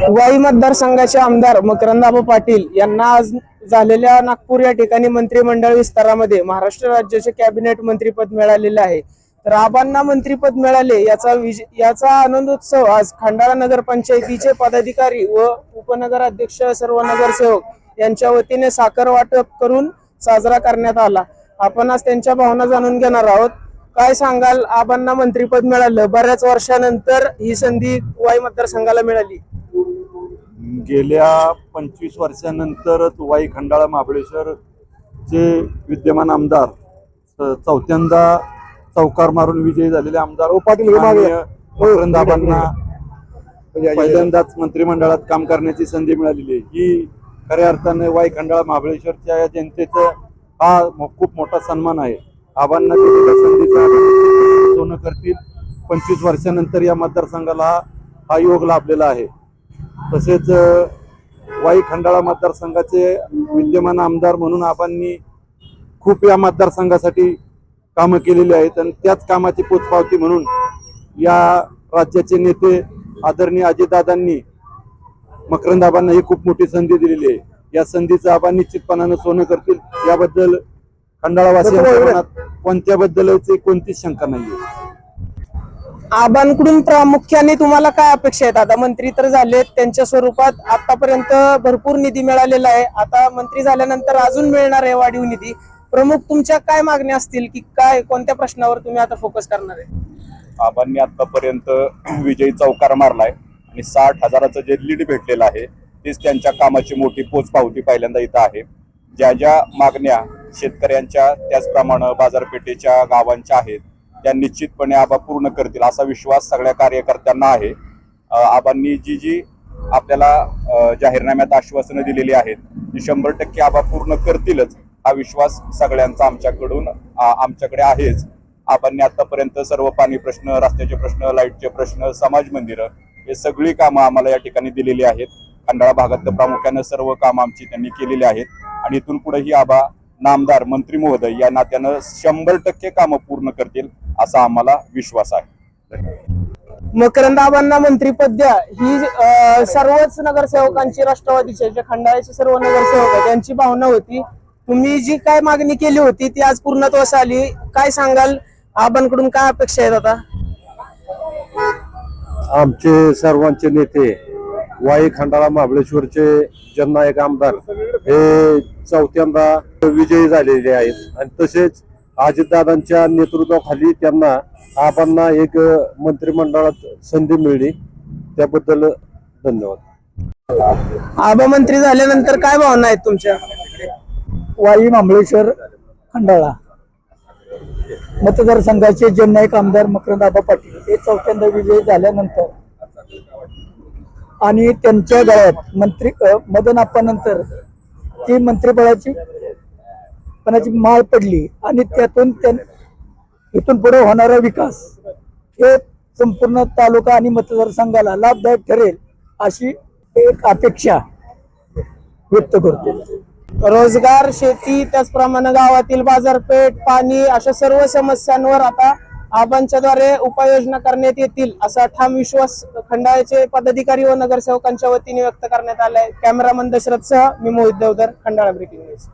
वाई मतदारसंघाचे आमदार मकरंदाबा पाटील यांना आज झालेल्या नागपूर या ठिकाणी मंत्रिमंडळ विस्तारामध्ये महाराष्ट्र राज्याचे कॅबिनेट मंत्रीपद मिळालेले आहे. तर आबांना मंत्रीपद मिळाले याचा विज याचा आनंदोत्सव आज खंडाळा नगरपंचायतीचे पदाधिकारी व उपनगराध्यक्ष सर्व नगरसेवक यांच्या वतीने साखर वाटप करून साजरा करण्यात आला. आपण आज त्यांच्या भावना जाणून घेणार आहोत. काय सांगाल? आबांना मंत्रीपद मिळालं. बऱ्याच वर्षानंतर ही संधी वाई मतदारसंघाला मिळाली. गेल्या पंचवीस वर्षानंतर वाई खंडाळा महाबळेश्वर चे विद्यमान आमदार चौथ्यांदा चौकार मारून विजयी झालेले आमदार पाटील मागे या. मकरंदाबांना पहिल्यांदाच मंत्रिमंडळात काम करण्याची संधी मिळालेली आहे. ही खऱ्या अर्थाने वाई खंडाळा महाबळेश्वरच्या या जनतेचं हा खूप मोठा सन्मान आहे. आबांना संधीचा आबा सोनं करतील. पंचवीस वर्षानंतर या मतदारसंघाला हा योग लाभलेला आहे. तसेच वाई खंडाळा मतदारसंघाचे विद्यमान आमदार म्हणून आबांनी खूप या मतदारसंघासाठी कामं केलेली आहेत आणि त्याच कामाची पोचपावती म्हणून या राज्याचे नेते आदरणीय अजितदादांनी मकरंद ही खूप मोठी संधी दिलेली आहे. या संधीचं आबा निश्चितपणानं सोनं करतील. याबद्दल मनात कोणत्याबद्दलची कोणतीच शंका नाहीये. आबांकडून प्रामुख्याने तुम्हाला काय अपेक्षा आहेत? आता मंत्री तर झालेत त्यांच्या स्वरूपात आतापर्यंत भरपूर निधी मिळालेला आहे. आता मंत्री झाल्यानंतर अजून मिळणार आहे वाढीव निधी. प्रमुख तुमच्या काय मागण्या असतील की काय कोणत्या प्रश्नावर तुम्ही आता फोकस करणार आहे? आबांनी आतापर्यंत विजयी चौकार मारलाय आणि साठ हजाराचं जे लीड भेटलेलं आहे तीच त्यांच्या कामाची मोठी पोचपावती पहिल्यांदा इथं आहे. ज्या ज्या मागण्या शेतकऱ्यांच्या त्याचप्रमाणे बाजारपेठेच्या गावांच्या आहेत त्या निश्चितपणे आबा पूर्ण करतील असा विश्वास सगळ्या कार्यकर्त्यांना आहे. आबांनी जी जी आपल्याला जाहीरनाम्यात आश्वासनं दिलेली आहेत ती शंभर टक्के आबा पूर्ण करतीलच. हा विश्वास सगळ्यांचा आमच्याकडून आमच्याकडे आहेच. आबांनी आतापर्यंत सर्व पाणी प्रश्न रस्त्याचे प्रश्न लाईटचे प्रश्न समाज मंदिरं हे सगळी कामं आम्हाला या ठिकाणी दिलेली आहेत. खंडाळा भागातलं प्रामुख्यानं सर्व कामं आमची त्यांनी केलेली आहेत. आणि इथून पुढेही आबा नामदार मंत्री महोदय या नात्यानं शंभर टक्के कामं पूर्ण करतील असा आम्हाला विश्वास आहे. मकरंद आबांना मंत्रीपद द्या. ही सर्वच नगरसेवकांची राष्ट्रवादीचे जे खंडाळ्याचे सर्व नगरसेवक आहेत. त्यांची भावना होती. तुम्ही जी काय मागणी केली होती ती आज पूर्णत्वास आली. काय सांगाल? आबांकडून काय अपेक्षा आहेत आता? आमचे सर्वांचे नेते वाई खंडाळा महाबळेश्वरचे जननायक आमदार हे चौथ्यांदा विजयी झालेले आहेत. आणि तसेच अजितदादांच्या नेतृत्वाखाली त्यांना आबांना एक मंत्रिमंडळात संधी मिळली. त्याबद्दल धन्यवाद. आबा मंत्री झाल्यानंतर काय भावना आहेत तुमच्या? वाई महाबळेश्वर खंडाळा. मतदारसंघाचे जननायक आमदार मकरंद आबा पाटील हे चौथ्यांदा विजयी झाल्यानंतर आणि त्यांच्या गळ्यात मंत्री मदन आप्पानंतर ती मंत्रिपदाची पणाची माळ पडली आणि त्यातून त्यां इथून पुढे होणारा विकास हे संपूर्ण तालुका आणि मतदारसंघाला लाभदायक ठरेल अशी एक अपेक्षा व्यक्त करतो. रोजगार शेती त्याचप्रमाणे गावातील बाजारपेठ पाणी अशा सर्व समस्यांवर आता आबांच्याद्वारे उपाययोजना करण्यात येतील असा ठाम विश्वास खंडाळ्याचे पदाधिकारी व नगरसेवकांच्या वतीने व्यक्त करण्यात आलाय. कॅमेरामन दशरथ सह मी मोहित देवधर खंडाळा ब्रेकिंग न्यूज.